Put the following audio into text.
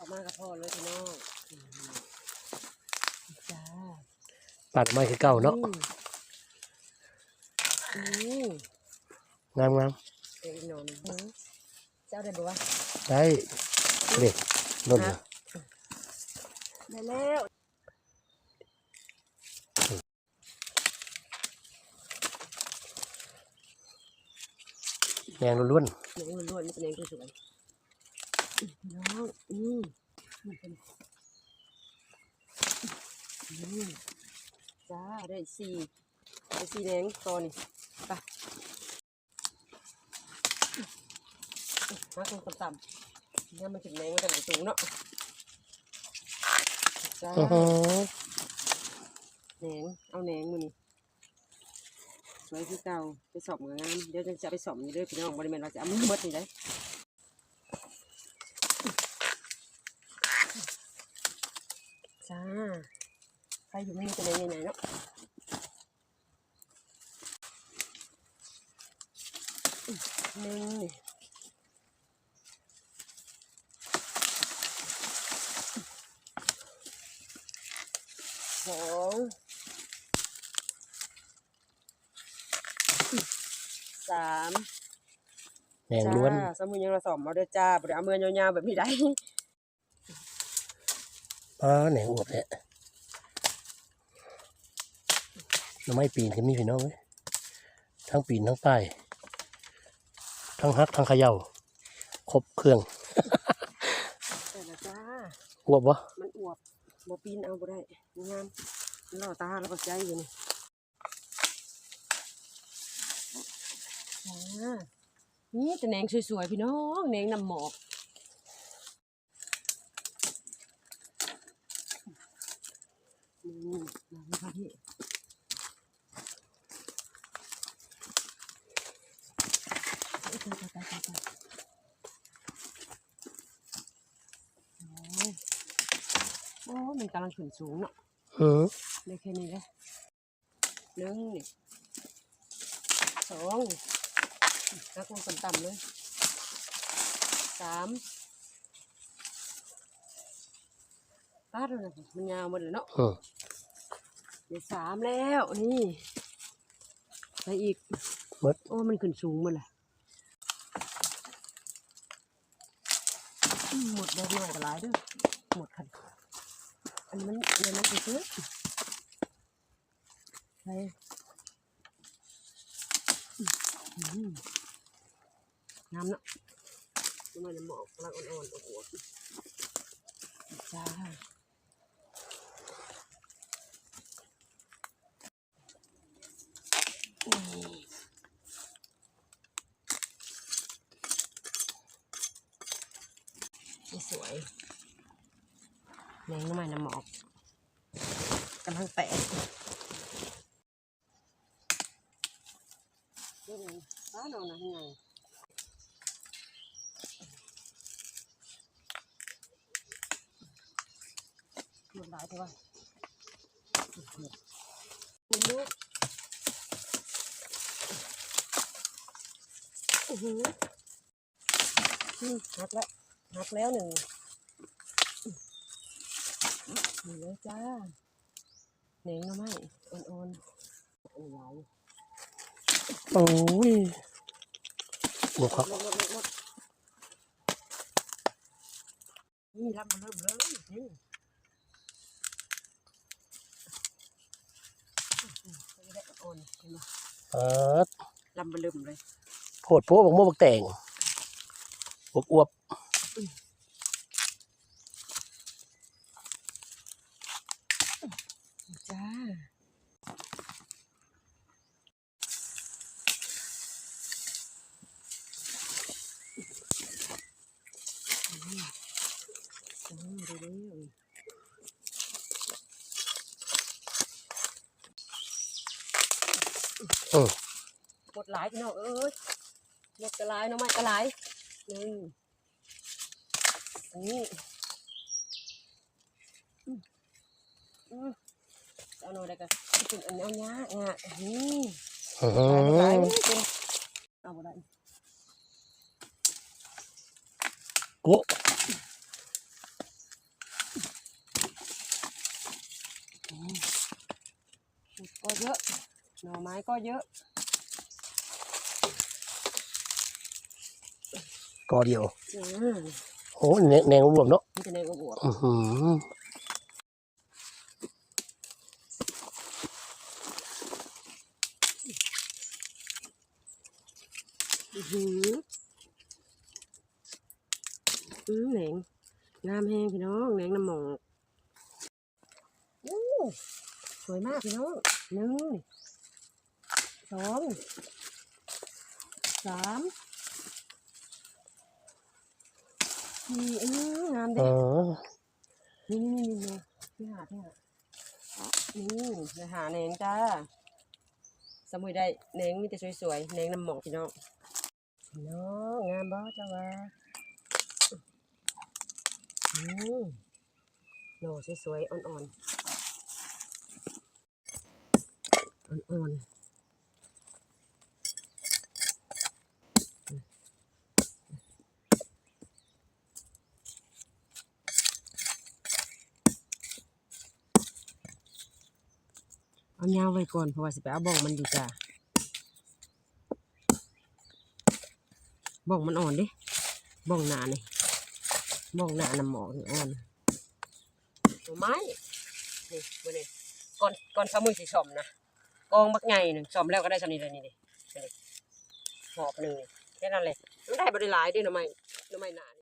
เขามากับพ่อเลยพี่น้องอืมจ้าปัดไม้คือเก่าเนาะอืมอืมงามงามเอ้ยนอนอืมเจ้าได้บอกว่าๆได้เด็กล่นฮะได้แล้วแมงล้วนเลี้ยงล้วนๆมันเป็นเลี้ยงสวยๆพี่ น้องอืมมันเป็นอืมจ้าได้สี่ได้สี่แดงตอนนี้ไปมาตรงต่ำๆเนี่ยมันถึงแดงมันจะไหลสูงเนาะจ้าแหนงเอาแหนงมือนี่สวยคือเก่าไปสอบงานเดี๋ยวจะไปสอบนี่ด้อพี่น้องบริเวณเราจะเอามือหมดนี่ได้จ้า ใครอยู่ไม่มีจะไหนไหนเนาะหนึ่งนี่สองสามแมงล้วน จ้าสมุนยังเราสอมมาด้วยจ้าบริเอามือยาวๆแบบนี้ได้ อ๋อแหนงอวบแหละหน่อไม้ปีนขึ้นมีพี่น้องเว้ยทั้งปีนทั้งป้ายทั้งฮักทั้งเขย่าครบเครื่องแต่ละจ้าอวบวะมันอวบบ่ปีนเอาบ่ได้งามมันล่อตาแล้วก็ใจอยู่นี่จ้านี่แต่แหนงสวยๆพี่น้องแหนงนำหมอก นี่มาเลยค่ะพี่ตายตายตายตายตายโอ้ยโอ้ยมันกำลังขึ้นสูงเนาะอือได้แค่นี้เลยหนึ่งนี่สองนักลงต่ำๆเลยสามตาดเลยนะมันยาวหมดเลยเนาะอือ เดี๋ยวสามแล้วนี่ไปอีกหมดโอ้มันขึ้นสูงหมดเลยอืมหมดได้น้อยกับหลายเด้วยหมดคันอันนี้มันอันนี้มันซื้อไปอืมน้ำเนาะทำไมน้ำหมอกกำลังอ่อนๆอบอวบๆจ้า นี่ สวยแมงน้ำมันน้ำหมอกกำลังแตกนี่ไงบ้านเรานะยังไงหมดหลายเท่าไหร่คุณลูกอือหืออืมหักแล้ว หักแล้วหนึ่งนี่เลยจ้าเหน่งแล้วไหมอ่อนๆอันใหญ่โอ้ยบวกครับหมดหมดหมดหมดนี่รับมาเริ่มเลยนี่ไม่ได้อ่อนเห็นไหมเออลำมาเริ่มเลยโผดโป๊ะบักโม่บักแต่งอวบอวบ จ้าอืมเร็วๆอือหมดหลายพี่น้องเอ้ยหมดกระลายน้องไม้กระลายหนึ่งนี่อืมอืม เอาหน่อยได้กันกินอันนี้เอาเนี้ยงะนี่เออเอาบ่ได้กุ๊กก็เยอะ หน่อไม้ก็เยอะก็เดียวโอ้แนงอวบเนาะแนงอวบอือ อๆอื้อหืออืมแหนงงามแห้งพี่น้องแหนงน้ำหมอกอู้สวยมากพี่น้องหนึ่งสองสามสี่อืมงามเอเด้อนี่นี่นี่นี่ที่หาที่หานี่จะหาแหนงจ้าสมุยได้แหนงมีแต่สวยๆแหนงน้ำหมอกพี่น้องพี่ น้องงามบ่จ้าวะอืมโหน่สวยๆ อ่อนๆ อ่อนๆเอายาวไว้ก่อนเพราะว่าสิไปเอาบ้องมันอยู่จ้า บ้องมันอ่อนดิบ้องหนานี่บ้องหนาน้ำหมอกอ่อนหน่อไม้นี่วันนี้ก่อนก่อนสมุยสิชอมนะกองบักไงหนึ่งชอมแล้วก็ได้ชำนี้เลยนี่ดินี่ดิหอบหนึ่งแค่นั้นเลยมันได้บริหลายด้วยหน่อไม้หน่อไม้หนาน